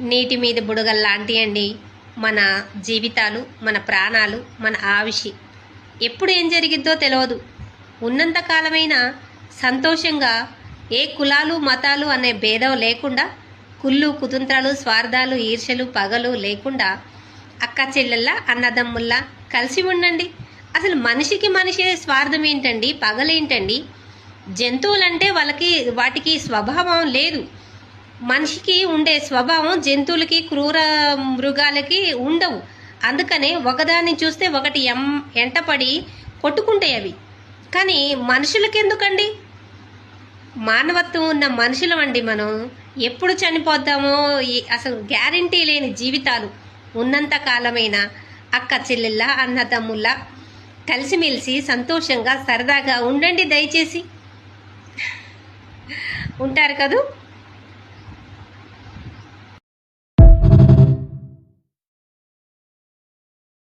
నీటి మీద బుడగల్లాంటి అండి మన జీవితాలు మన ప్రాణాలు మన ఆవిషి. ఎప్పుడు ఏం జరిగిద్దో తెలియదు ఉన్నంతకాలమైనా సంతోషంగా ఏ కులాలు మతాలు అనే భేదం లేకుండా కుళ్ళు కుతంత్రాలు స్వార్థాలు ఈర్షలు పగలు లేకుండా అక్క చెల్లెల్లా అన్నదమ్ముల్లా కలిసి ఉండండి. అసలు మనిషికి మనిషి స్వార్థం ఏంటండి? పగలేంటండి? జంతువులంటే వాళ్ళకి వాటికి స్వభావం లేదు. మనిషికి ఉండే స్వభావం జంతువులకి క్రూర మృగాలకి ఉండవు. అందుకనే ఒకదాన్ని చూస్తే ఒకటి ఎం ఎంటపడి కొట్టుకుంటాయి అవి. కానీ మనుషులకి ఎందుకండి మానవత్వం ఉన్న మనుషులం అండి మనం. ఎప్పుడు చనిపోద్దామో ఈ- అసలు గ్యారంటీ లేని జీవితాలు ఉన్నంత కాలమైనా అక్క చెల్లెళ్ళ అన్నదమ్ముళ్ళ కలిసిమెలిసి సంతోషంగా సరదాగా ఉండండి దయచేసి. ఉంటారు కదూ?